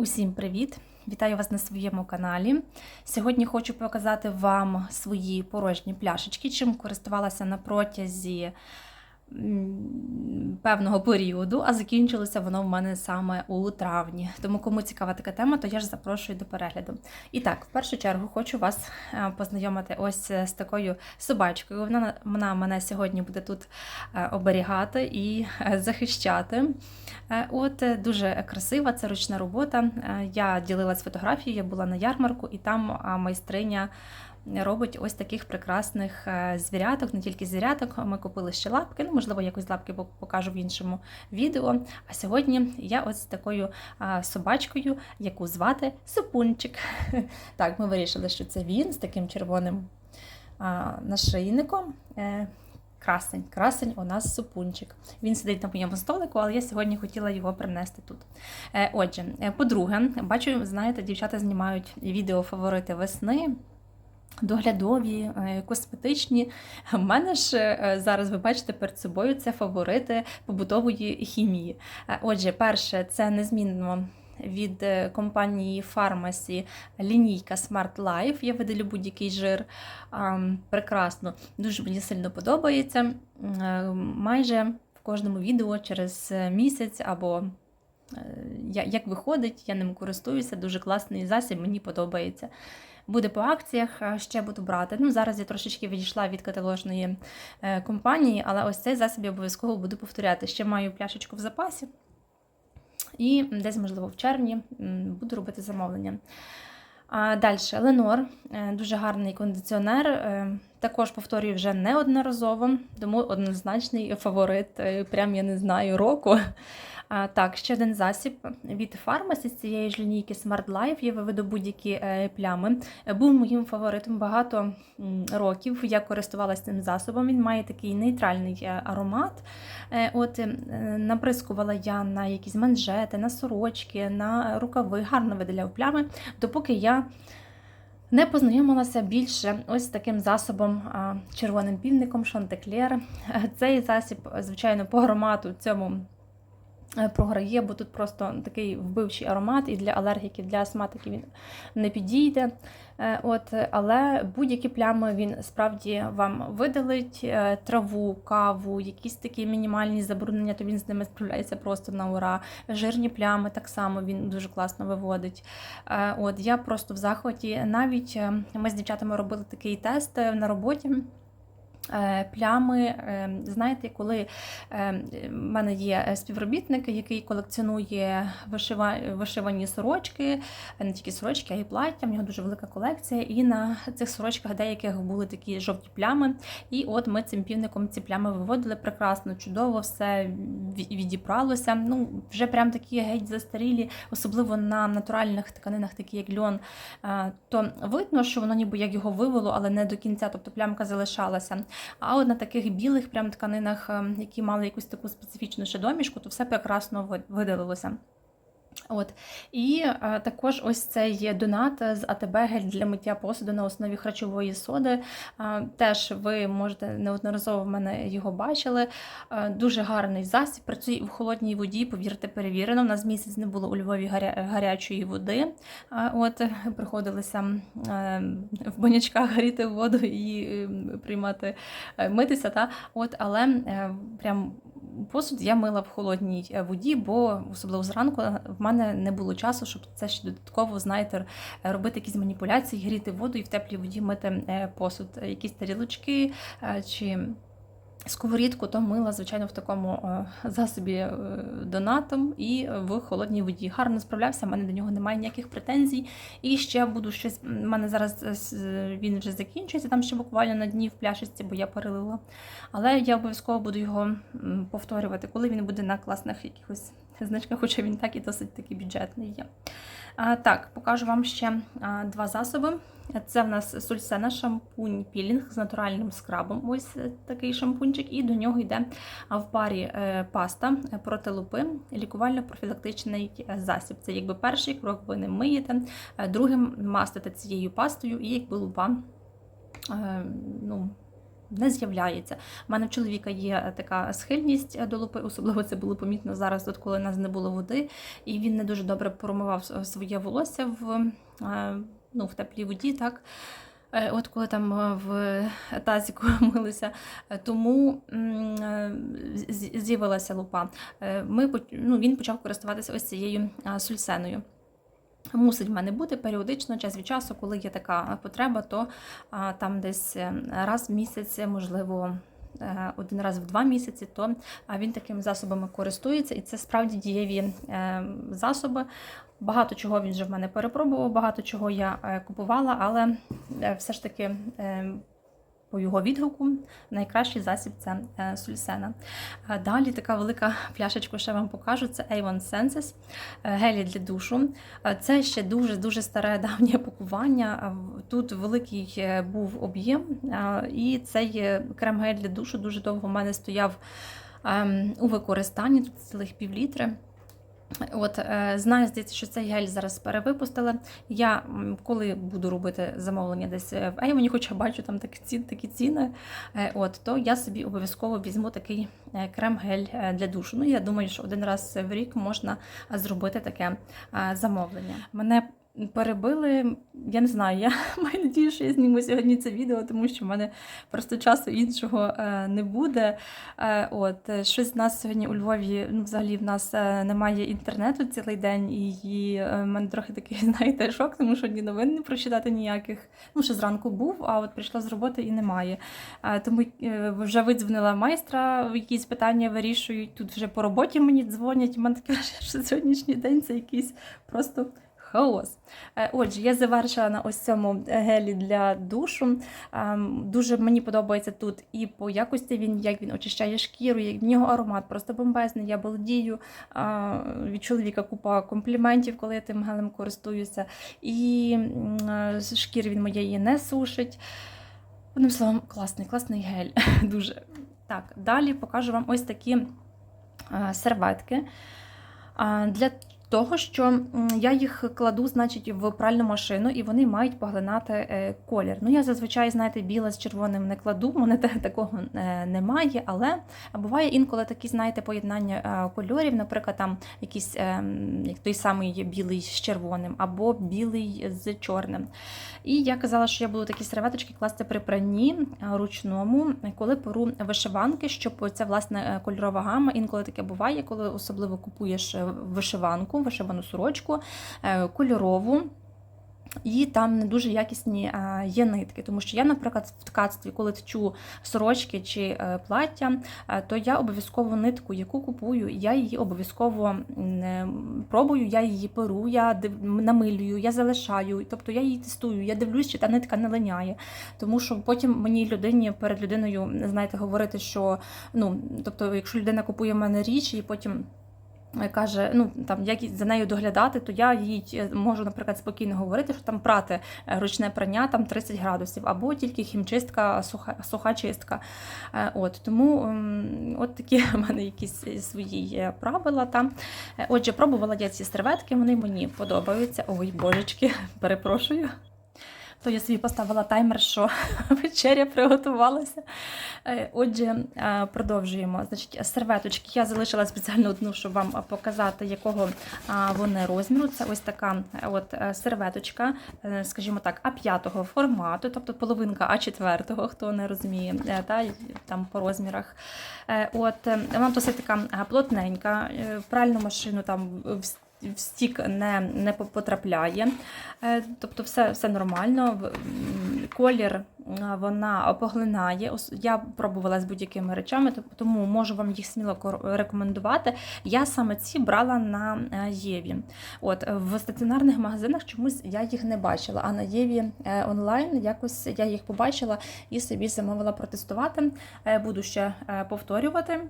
Усім привіт! Вітаю вас на своєму каналі. Сьогодні хочу показати вам свої порожні пляшечки, чим користувалася на протязі певного періоду, а закінчилося воно в мене саме у травні. Тому, кому цікава така тема, то я ж запрошую до перегляду. І так, в першу чергу хочу вас е, познайомити ось з такою собачкою. Вона, вона мене сьогодні буде тут е, оберігати і е, захищати. Е, От е, дуже красива, це ручна робота. Е, Я ділилась фотографією, я була на ярмарку, і там майстриня робить ось таких прекрасних е, звіряток, не тільки звіряток. Ми купили ще лапки. Ну, можливо, якось лапки покажу в іншому відео. А сьогодні я ось такою собачкою, яку звати Супунчик. Так, ми вирішили, що це він з таким червоним нашийником. Е, Красень, красень у нас супунчик. Він сидить на моєму столику, але я сьогодні хотіла його принести тут. Е, Отже, по-друге, бачу, знаєте, дівчата знімають відео фаворити весни. Доглядові, е, косметичні. У мене ж е, зараз ви бачите перед собою це фаворити побутової хімії. Е, Отже, перше, це незмінно від компанії Pharmacy лінійка Smart Life. Я видалю будь-який жир. Прекрасно, дуже мені сильно подобається. Майже в кожному відео через місяць або як виходить, я ним користуюся, дуже класний засіб, мені подобається. Буде по акціях, е, ще буду брати. Ну, зараз я трошечки відійшла від каталожної е, компанії, але ось цей засіб я обов'язково буду повторяти. Ще маю пляшечку в запасі. І десь, можливо, в червні буду робити замовлення. А далі Ленор, е, дуже гарний кондиціонер. е, Також повторюю вже неодноразово, тому однозначний фаворит, е, прям я не знаю року. Так, ще один засіб від фармасі з цієї ж лінійки Smart Life. Я виведу будь-які е, плями. Був моїм фаворитом багато років. Я користувалася цим засобом. Він має такий нейтральний е, аромат. Е, От наприскувала я на якісь манжети, на сорочки, на рукави, гарно виділяв плями, допоки я не познайомилася більше ось таким засобом червоним півником Шантеклер. Е, Цей засіб, звичайно, по аромату цьому. Е, Програє, бо тут просто такий вбивчий аромат, і для алергіків, для астматиків він не підійде. Е, От, але будь-які плями він справді вам видалить е, траву, каву, якісь такі мінімальні забруднення, то він з ними справляється просто на ура. Жирні плями так само він дуже класно виводить. От я просто в захваті. Навіть ми з дівчатами робили такий тест на роботі. Е, Плями, е, знаєте, коли е, в мене є співробітник, який колекціонує вишивані сорочки, не тільки сорочки, а й плаття. В нього дуже велика колекція. І на цих сорочках деяких були такі жовті плями. І от ми цим півником ці плями виводили прекрасно, чудово, все ві- відібралося. Ну, вже прям такі геть застарілі, особливо на натуральних тканинах, такі як льон. То видно, що воно ніби як його вивело, але не до кінця, тобто плямка залишалася. А от на таких білих прям тканинах, е, які мали якусь таку специфічну ще домішку, то все прекрасно видалилося. От. І е, також ось цей донат з АТБ гель для миття посуду на основі харчової соди. Е, теж ви можете неодноразово в мене його бачили. Е, дуже гарний засіб. Працює в холодній воді, повірте, перевірено. У нас місяць не було у Львові гаря... гарячої води. Е, от приходилося е, в банячках гріти воду і е, приймати митися. Та? От, але е, прям посуд я мила в холодній е, воді, бо особливо зранку в мене не було часу, щоб це ще додатково, знаєте, робити якісь маніпуляції, гріти воду і в теплій воді мити е, посуд, Е, якісь тарілочки е, чи. Сковорідку то мила, звичайно, в такому е, засобі е, донатом і в холодній воді. Гарно справлявся, в мене до нього немає ніяких претензій. І ще буду щось. У мене зараз е, він вже закінчується, там ще буквально на дні в пляшечці, бо я перелила. Але я обов'язково буду його повторювати, коли він буде на класних якихось значках, хоча він так і досить такий бюджетний є. А, так, покажу вам ще а, два засоби. Це в нас сульсена шампунь пілінг з натуральним скрабом. Ось е, такий шампунчик, і до нього йде в парі е, паста е, проти лупи, лікувально-профілактичний засіб. Це якби перший крок, ви не миєте, другим мастите цією пастою, і якби лупа. Ну, не з'являється. У мене в чоловіка є така схильність до лупи, особливо це було помітно зараз, тут коли нас не було води, і він не дуже добре промивав своє волосся в, е, ну, в теплій воді. так. Е, От коли там е, в тазіку милися, Е, тому е, з'явилася лупа. Е, Ми, ну, він почав користуватися ось цією сульсеною. Мусить в мене бути періодично, час від часу, коли є така потреба, то там десь е, раз в місяць, можливо, е, один раз в два місяці, то він такими засобами користується, і це справді дієві е, засоби. Багато чого він вже в мене перепробував, багато чого я купувала, але все ж таки. Е, По його відгуку найкращий засіб це е, сульсена. А Далі така велика пляшечка, ще вам покажу. Це Avon Senses е, гелі для душу. Е, Це ще дуже дуже старе давнє пакування. Тут великий е, був об'єм, е, і цей е, крем-гель для душу дуже довго в мене стояв ем, у використанні, тут цілих півлітри. От е, знаю, здається, що цей гель зараз перевипустили. Я коли буду робити замовлення десь е, в Еймені, хоча бачу там такі ціни, такі ціни, е, от то я собі обов'язково візьму такий крем-гель для душу. Ну я думаю, що один раз в рік можна зробити таке замовлення. Мене перебили. Я не знаю, я маю надію, що я зніму сьогодні це відео, тому що в мене просто часу іншого е, не буде. Е, От е, щось в нас сьогодні у Львові, ну взагалі в нас немає інтернету цілий день, і в мене трохи такий, знаєте, шок, тому що ні новин не прочитати ніяких. Ну, ще зранку був, а от прийшла з роботи і немає. Тому вже видзвонила майстра, якісь питання вирішують. Тут вже по роботі мені дзвонять. У мене таке що сьогоднішній день це якийсь просто. Хаос. Е, Отже, я завершила на ось цьому гелі для душу. Ем, Дуже мені подобається тут і по якості він, як він очищає шкіру, як в нього аромат просто бомбезний. Я балдію від чоловіка купа компліментів, коли я тим гелем користуюся. І е, шкіри він моєї не сушить. Одним словом, класний, класний гель. Дуже. Так, далі покажу вам ось такі е, серветки. Для того, що я їх кладу, значить, в пральну машину, і вони мають поглинати е, колір. Ну, я зазвичай, знаєте, біле з червоним не кладу, в мене такого е, немає, але буває інколи такі, знаєте, поєднання е, кольорів, наприклад, там якийсь як той самий білий з червоним, або білий з чорним. І я казала, що я буду такі серветочки класти при пранні ручному, коли перу вишиванки, щоб ця власне кольорова гама. Інколи таке буває, коли особливо купуєш е, вишиванку, вишивану сорочку, е, кольорову. І там не дуже якісні е, є нитки, тому що я, наприклад, в ткацтві, коли тчу сорочки чи е, плаття, то я обов'язково нитку, яку купую, я її обов'язково пробую, я її перу, я намилюю, я залишаю. Тобто я її тестую, я дивлюсь, чи та нитка не линяє. Тому що потім мені людині перед людиною, знаєте, говорити, що ну, тобто, якщо людина купує в мене річ і потім. Е, Каже, ну там як за нею доглядати, то я їй е, можу, наприклад, спокійно говорити, що там прати е, ручне прання там 30 градусів, або тільки хімчистка, суха, суха чистка. Е, От тому ем, от такі в мене якісь свої правила. Там. Отже, пробувала я ці серветки, вони мені подобаються. Ой, божечки, перепрошую. То я собі поставила таймер, що вечеря приготувалася. Е, Отже, е, продовжуємо. Значить, серветочки я залишила спеціально одну, щоб вам показати, якого вони розміру. Це ось така от е, серветочка, скажімо так, А5 формату, тобто половинка А4, хто не розуміє, та там по розмірах. От вона досить така плотненька, пральну машину там в стік не, не потрапляє. Е, Тобто все, все нормально. Колір е, вона поглинає. Я пробувала з будь-якими речами, тому можу вам їх сміло рекомендувати. Я саме ці брала на е, Єві. От в стаціонарних магазинах чомусь я їх не бачила. А на Єві онлайн якось я їх побачила і собі замовила протестувати. Буду ще повторювати.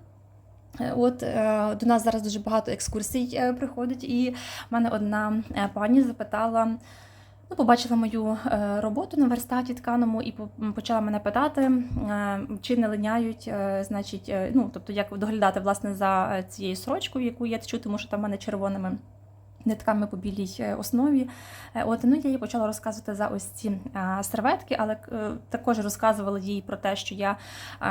Е, От е, до нас зараз дуже багато екскурсій е, приходить, і в мене одна пані запитала. Ну, побачила мою роботу на верстаті тканому і почала мене питати, чи не линяють, значить, ну, тобто, як доглядати власне за цією сорочкою, яку я тчу, тому що там в мене червоними Нитками по білій основі. От, ну, я їй почала розказувати за ось ці серветки, але також розказувала їй про те, що я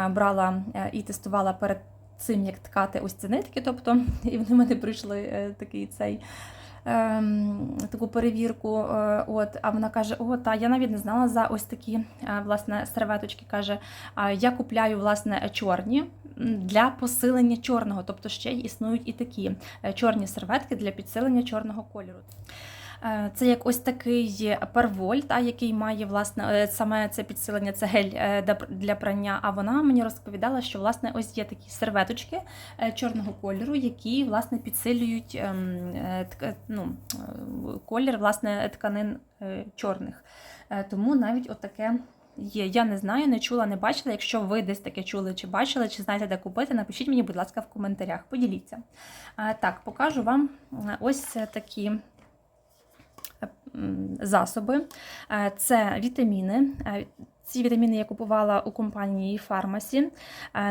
брала і тестувала перед цим, як ткати ось ці нитки. Тобто, і вони в мене прийшли е, такий цей. ем, Таку перевірку, е, от, а вона каже: О, та я навіть не знала за ось такі е, власне серветочки. каже, «А я купляю власне чорні для посилення чорного, тобто ще існують і такі чорні серветки для підсилення чорного кольору. Е, Це як ось такий перволь, та, який має власне е, саме це підсилення, це гель е, для- прання. А вона мені розповідала, що власне ось є такі серветочки чорного кольору, які власне підсилюють ем, ну, колір власне тканин чорних. Тому навіть отаке. Є, я не знаю, не чула, не бачила. Якщо ви десь таке чули чи бачили, чи знаєте, де купити, напишіть мені, будь ласка, в коментарях. Поділіться. Так, покажу вам ось такі засоби. Е, Це вітаміни. Е, Ці вітаміни я купувала у компанії Фармасі.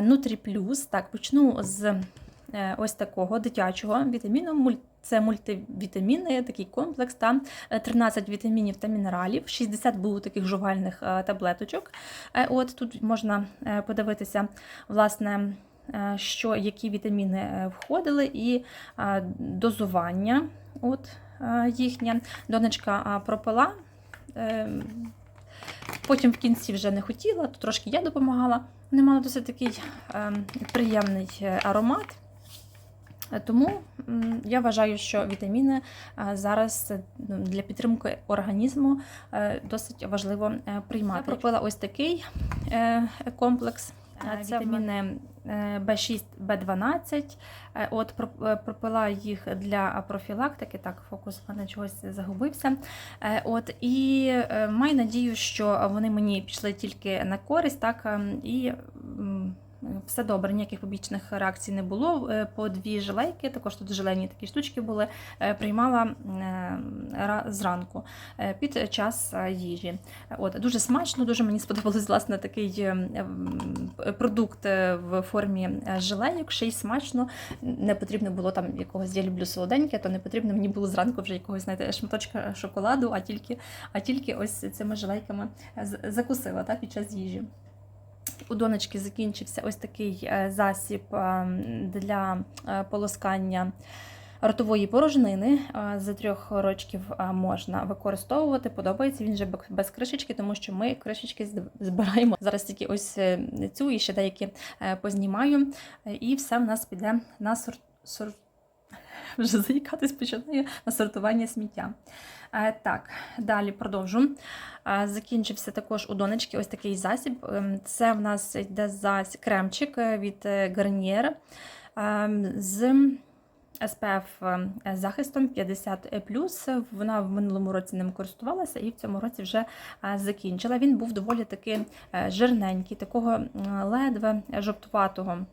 Нутріплюс. Так, почну з е, ось такого дитячого вітаміну. Це мультивітаміни, такий комплекс, та е, 13 вітамінів та мінералів, 60 було таких жувальних е, таблеточок. Е, От тут можна е, подивитися, власне, е, що які вітаміни е, входили, і е, дозування. От е, їхнє. Донечка пропила. Е, Потім в кінці вже не хотіла, то трошки я допомагала. Вони мали досить такий е, приємний аромат. Тому я вважаю, що вітаміни зараз для підтримки організму досить важливо приймати. Я пропила ось такий комплекс. Це вітаміни е, B6, B12. Е, От е, пропила їх для профілактики. Так, фокус в мене чогось загубився. Е, От і маю надію, що вони мені пішли тільки на користь, так ем, і. Все добре, ніяких побічних реакцій не було. Е, По дві жилейки, також тут желені такі штучки були. е, Приймала е, зранку під час їжі. От дуже смачно, дуже мені сподобалось власне такий продукт в формі жилейок, ще й смачно. Не потрібно було там якогось я люблю солоденьке, то не потрібно мені було зранку вже якогось знаєте, шматочка шоколаду, а тільки, а тільки ось цими жилейками закусила та, під час їжі. У донечки закінчився ось такий е, засіб е, для е, полоскання ротової порожнини. За трьох рочків можна використовувати. Подобається він вже без кришечки, тому що ми кришечки збираємо. Зараз тільки ось цю і ще деякі познімаю. І все в нас піде на сорт. Вже заїкатись починаю на сортування сміття. Е, Так, далі продовжу. Е, Закінчився також у донечки ось такий засіб. Ем, Це в нас йде зась кремчик е, від Garnier ем, з е, захистом 50+. Вона в минулому році ним користувалася і в цьому році вже закінчила. Він був доволі таки жирненький, такого ледве жовтуватого.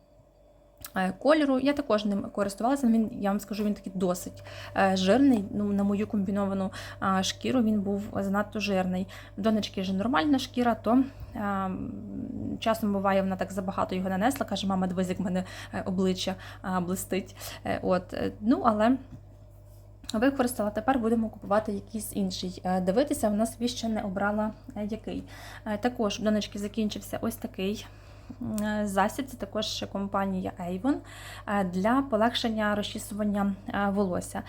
Е, Кольору я також ним користувалася. Він я вам скажу, він такий досить е, жирний. Ну на мою комбіновану шкіру він був занадто жирний. В Донечки ж нормальна шкіра, то е, часом буває, вона так забагато його нанесла. Каже, мама, дивись, як в мене е, обличчя блистить. От, ну але. Використала, тепер будемо купувати якийсь інший. Дивитися, вона собі ще не обрала який. Також в донечки закінчився ось такий засіб, це також компанія Avon е, для полегшення розчісування е, волосся.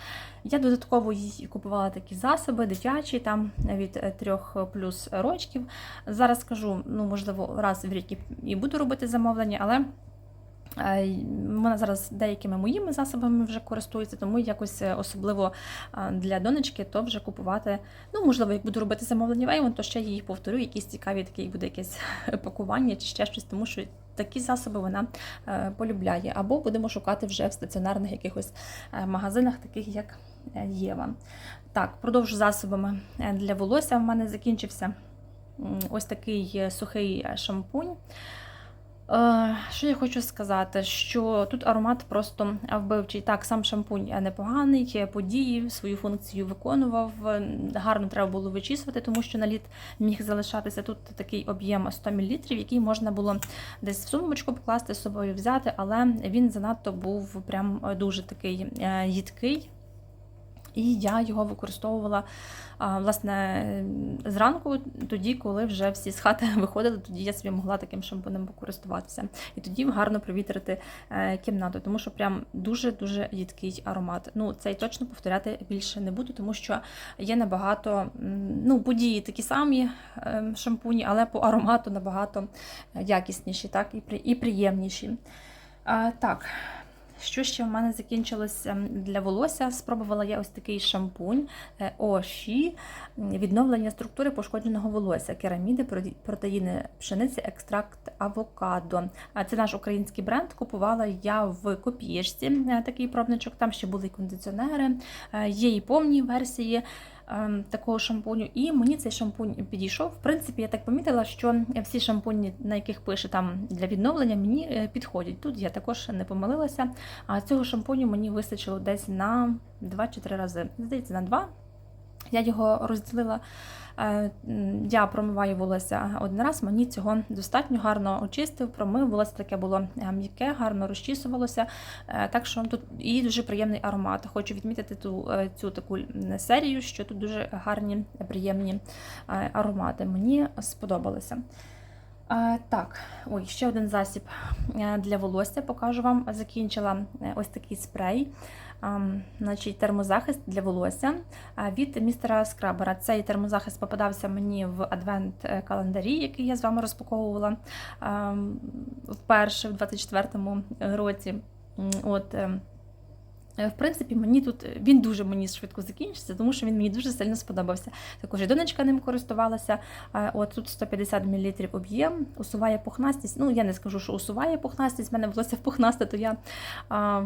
Я додатково купувала такі засоби, дитячі, там від 3 плюс рочків. Зараз скажу, ну можливо, раз в рік і буду робити замовлення, але. Е, Вона зараз деякими моїми засобами вже користується, тому якось е, особливо е, для донечки, то вже купувати. Ну, можливо, як буду робити замовлення в Avon, то ще її повторю, якісь цікаві, таке буде якесь пакування чи ще щось, тому що такі засоби вона полюбляє. Або будемо шукати вже в стаціонарних якихось магазинах, таких як Єва. Так, продовжу засобами для волосся. В мене закінчився ось такий сухий шампунь. Е, Що я хочу сказати, що тут аромат просто вбивчий. Так, сам шампунь непоганий, події свою функцію виконував. Гарно треба було вичісувати, тому що наліт міг залишатися тут такий об'єм 100 мл, який можна було десь в сумочку покласти з собою взяти, але він занадто був прям дуже такий е, їдкий. І я його використовувала власне зранку, тоді, коли вже всі з хати виходили, тоді я собі могла таким шампунем покористуватися. І тоді гарно провітрити е, кімнату, тому що прям дуже-дуже їдкий аромат. Ну, цей точно повторяти більше не буду, тому що є набагато ну, події такі самі е, шампуні, але по аромату набагато якісніші, так, і, приємніші. Так. Що ще в мене закінчилось ем, для волосся? Спробувала я ось такий шампунь е, Оші відновлення структури пошкодженого волосся, кераміди, протеїни пшениці, екстракт авокадо. Це наш український бренд. Купувала я в копієчці е, такий пробничок. Там ще були кондиціонери, е, є і повні версії такого шампуню. І мені цей шампунь підійшов. В принципі, я так помітила, що всі шампуні, на яких пише там для відновлення, мені е, підходять. Тут я також не помилилася. А цього шампуню мені вистачило десь на 2 чи 3 рази. Здається, на 2. Я його розділила. Е, Я промиваю волосся один раз, мені цього достатньо гарно очистив, промив, волосся таке було е, м'яке, гарно розчісувалося. Е, Так що тут і дуже приємний аромат. Хочу відмітити ту, цю таку серію, що тут дуже гарні, приємні аромати. Мені сподобалося. Е, Так, ой, ще один засіб е, для волосся покажу вам. Закінчила е, ось такий спрей. Значить, термозахист для волосся е, від містера Скрабера. Цей термозахист попадався мені в адвент-календарі, який я з вами розпаковувала вперше в 24-му році. От, ем, Е, В принципі, мені тут він дуже мені швидко закінчиться, тому що він мені дуже сильно сподобався. Також і донечка ним користувалася. Е, От тут 150 мл об'єм, усуває пухнастість. Ну, я не скажу, що усуває пухнастість, в мене волосся пухнасте, то я а,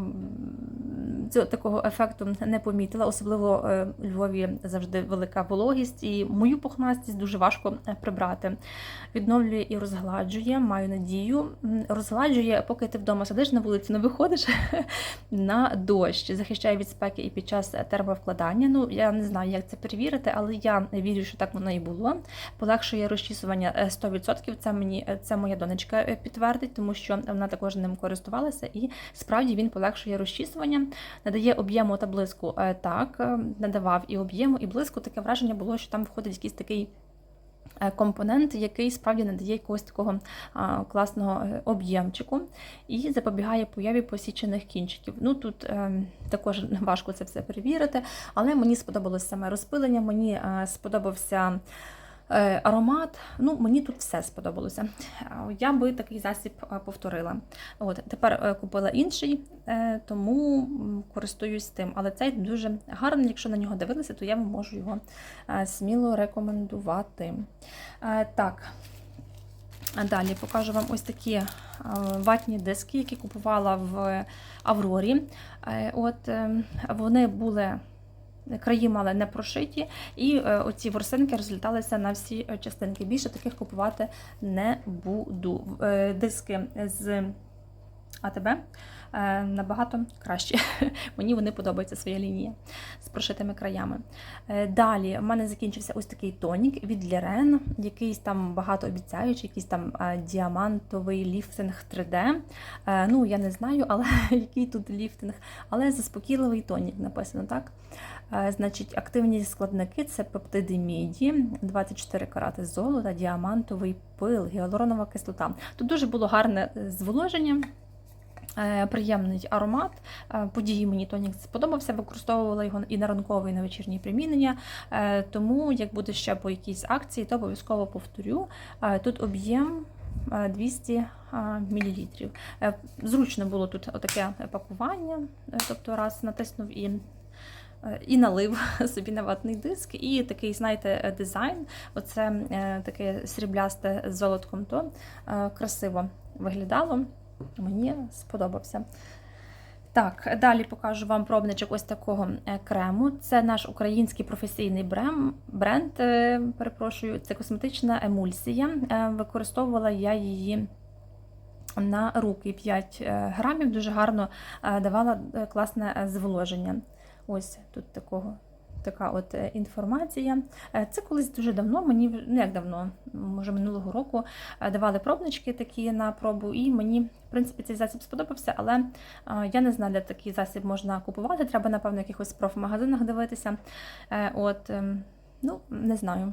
цього такого ефекту не помітила. Особливо е, у Львові завжди велика вологість, і мою пухнастість дуже важко е, прибрати. Відновлює і розгладжує, маю надію. Розгладжує, поки ти вдома сидиш на вулиці, не виходиш на дощ, захищає від спеки і під час термовкладання. Ну, я не знаю, як це перевірити, але я вірю, що так воно і було. Полегшує розчісування е, 100%. Це мені е, це моя донечка е, підтвердить, тому що вона також ним користувалася, і справді він полегшує розчісування, надає об'єму та блиску. Е, Так, е, надавав і об'єму, і блиску. Таке враження було, що там входить якийсь такий. Е, Компонент, який справді надає якогось такого класного е, об'ємчику і запобігає появі посічених кінчиків. Ну тут е, також важко це все перевірити, але мені сподобалось саме розпилення, мені сподобався аромат. Ну, мені тут все сподобалося. Е, Я би такий засіб е, повторила. От тепер е, купила інший, е, тому користуюсь тим. Але цей дуже гарний. Якщо на нього дивилися, то я вам можу його е, сміло рекомендувати. Е, Так. Далі покажу вам ось такі е, ватні диски, які купувала в Аврорі. Е, От е, вони були. Краї мали не прошиті, і е, оці ворсинки розліталися на всі е, частинки. Більше таких купувати не буду. Е, Диски з АТБ набагато краще. Мені вони подобаються своя лінія з прошитими краями. Далі в мене закінчився ось такий тонік від Лірен, якийсь там багатообіцяючий, якийсь там діамантовий ліфтинг 3D. Е, Ну, я не знаю, але який тут ліфтинг, але заспокійливий тонік написано так. Е, Значить, активні складники це пептиди міді, 24 карати золота, діамантовий пил, гіалуронова кислота. Тут дуже було гарне е, зволоження. Е, Приємний аромат. Події мені тонік сподобався, використовувала його і на ранкове, і на вечірнє примінення. Тому, як буде ще по якійсь акції, то обов'язково повторю. Тут об'єм е, 200 мл. Зручно було тут таке пакування, тобто раз натиснув і. Е, І налив собі на ватний диск, і такий, знаєте, е, дизайн. Оце е, таке сріблясте з золотком, то красиво виглядало. Мені сподобався. Так, далі покажу вам пробничок ось такого крему. Це наш український професійний бренд. Перепрошую, це косметична емульсія. Використовувала я її на руки 5 е, грамів. Дуже гарно давала класне зволоження. Ось тут такого така от е, інформація. Е, Це колись дуже давно, мені ну як давно, може минулого року е, давали пробнички такі на пробу, і мені, в принципі, цей засіб сподобався, але я не знаю, де такий засіб можна купувати. Треба, напевно, в якихось профмагазинах дивитися. От, ем, ну, не знаю.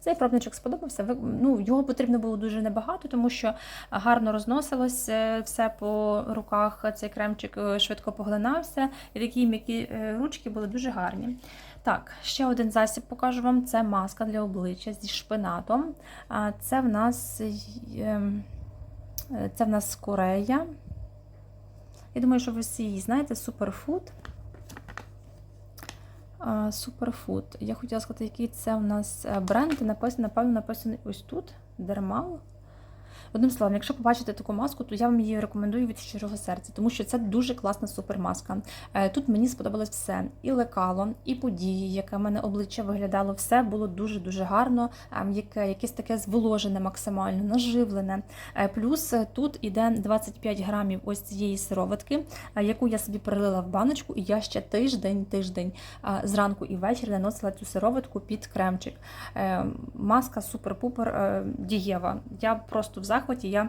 Цей пробничок сподобався. Ну, його потрібно було дуже небагато, тому що гарно розносилось е, все по руках. Цей кремчик е, швидко поглинався, і такі м'які е, ручки були дуже гарні. Так, ще один засіб покажу вам. Це маска для обличчя зі шпинатом. Це в нас ем, це в нас Корея. Я думаю, що ви всі її знаєте, суперфуд. Суперфуд. Я хотіла сказати, який це у нас е, бренд. Написано, напевно, написаний ось тут. Дермал. Одним словом, якщо побачите таку маску, то я вам її рекомендую від щирого серця, тому що це дуже класна супермаска. Е, Тут мені сподобалось все: і лекало, і події, яке в мене обличчя виглядало, все було дуже-дуже гарно, е, м'яке, якесь таке зволожене, максимально наживлене. Е, Плюс е, тут іде 25 грамів ось цієї сироватки, яку я собі перелила в баночку, і я ще тиждень, тиждень е, зранку і ввечері наносила цю сироватку під кремчик. Е, Маска супер-пупер дієва. Я просто в захваті. Я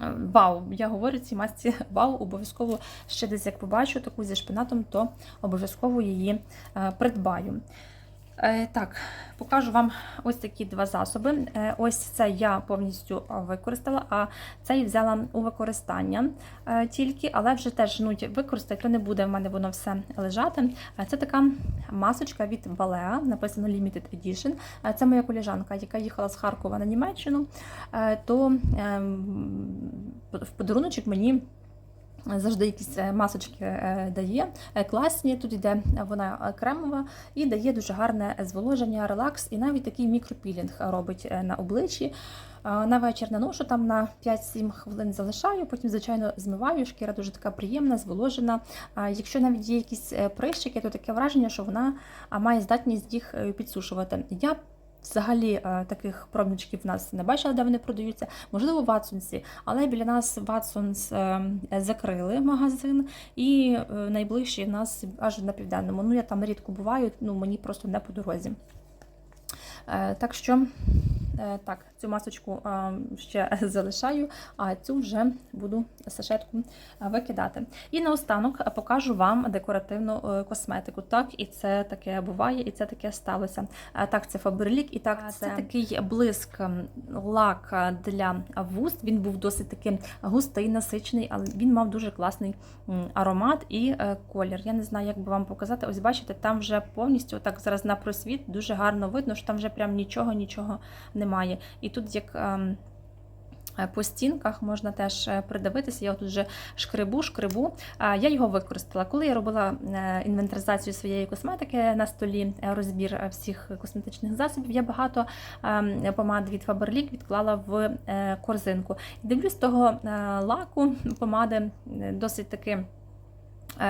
е, Вау, я говорю цій масці вау, обов'язково ще десь як побачу таку зі шпинатом, то обов'язково її е, придбаю. Е, Так, покажу вам ось такі два засоби. Е, Ось це я повністю використала, а цей взяла у використання е, тільки, але вже теж ну, використати, то не буде в мене воно все лежати. Це така масочка від Balea, написано Limited Edition. Це моя коліжанка, яка їхала з Харкова на Німеччину, то ем, в подаруночок мені. Завжди якісь е, масочки е, дає. Е, Класні, тут йде вона кремова і дає дуже гарне зволоження, релакс і навіть такий мікропілінг робить на обличчі. На вечір наношу там на 5-7 хвилин залишаю, потім, звичайно, змиваю. Шкіра дуже така приємна, зволожена. Якщо навіть є якісь прищики, то таке враження, що вона має здатність їх підсушувати. Я Взагалі е, таких пробничків в нас не бачила, де вони продаються. Можливо, в Ватсонсі, але біля нас Ватсонс е, закрили магазин, і е, найближчий в нас аж на південному. Ну я там рідко буваю, ну мені просто не по дорозі. Так що так, цю масочку е, ще залишаю, а цю вже буду сашетку е, викидати. І наостанок е, покажу вам декоративну е, косметику. Так, і це таке буває, і це таке сталося. Е, Так, це Faberlic, і так це, такий блиск лак е, для вуст. Він був досить такий густий, насичений, але він мав дуже класний аромат і е, колір. Я не знаю, як би вам показати. Ось бачите, там вже повністю так зараз на просвіт дуже гарно видно, що там вже прям нічого, нічого немає. І тут як. ем, е, По стінках можна теж е, придивитися. Я тут вже шкребу, шкребу. Я його використала. Коли я робила е, інвентаризацію своєї косметики на столі, розбір всіх косметичних засобів, я багато ем, помад від Faberlic відклала в корзинку. Дивлюсь, того лаку помади досить таки.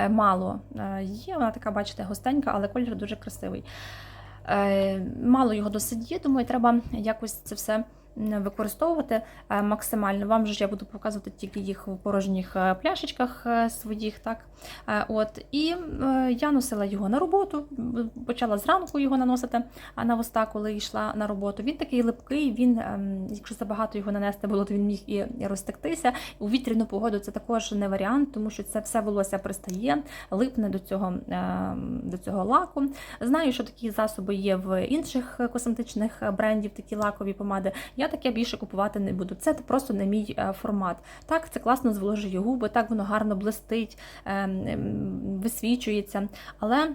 Мало є, вона така, бачите, густенька, але колір дуже красивий. Е, Мало його досить є, і треба якось це все використовувати е, максимально. Вам же ж я буду показувати тільки їх в порожніх е, пляшечках е, своїх. так. От. І я носила його на роботу, почала зранку його наносити на вуста, коли йшла на роботу. Він такий липкий, він, ем, якщо забагато його нанести було, то він міг і і розтектися. У вітряну погоду це також не варіант, тому що це все волосся пристає, липне до цього, ем, до цього лаку. Знаю, що такі засоби є в інших косметичних брендів, такі лакові помади. Я таке більше купувати не буду. Це просто не мій е, формат. Так, це класно зволожує губи, так воно гарно блистить, ем, ем, висвічується. Але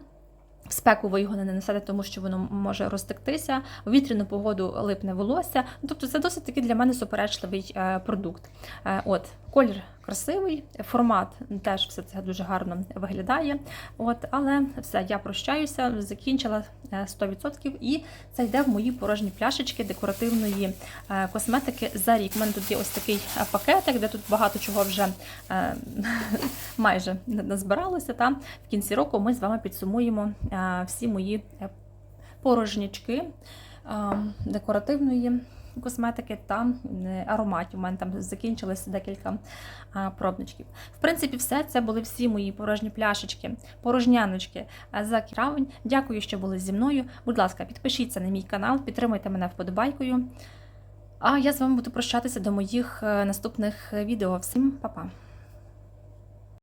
в спеку ви його не нанесете, тому що воно може розтектися, у вітряну погоду липне волосся. Ну, Тобто це досить таки для мене суперечливий е, продукт. Е, От, колір красивий, формат теж все це дуже гарно виглядає. От, але все, я прощаюся, закінчила е, 100%, і це йде в мої порожні пляшечки декоративної е, косметики за рік. У мене тут є ось такий е, пакетик, де тут багато чого вже е, майже назбиралося. Та в кінці року ми з вами підсумуємо е, всі мої е, порожнячки е, декоративної косметики та е, ароматів. У мене там закінчилося декілька пробничків. В принципі, все це були всі мої порожні пляшечки, порожняночки за кіравень. Дякую, що були зі мною. Будь ласка, підпишіться на мій канал, підтримуйте мене вподобайкою. А я з вами буду прощатися до моїх е, наступних відео. Всім па-па!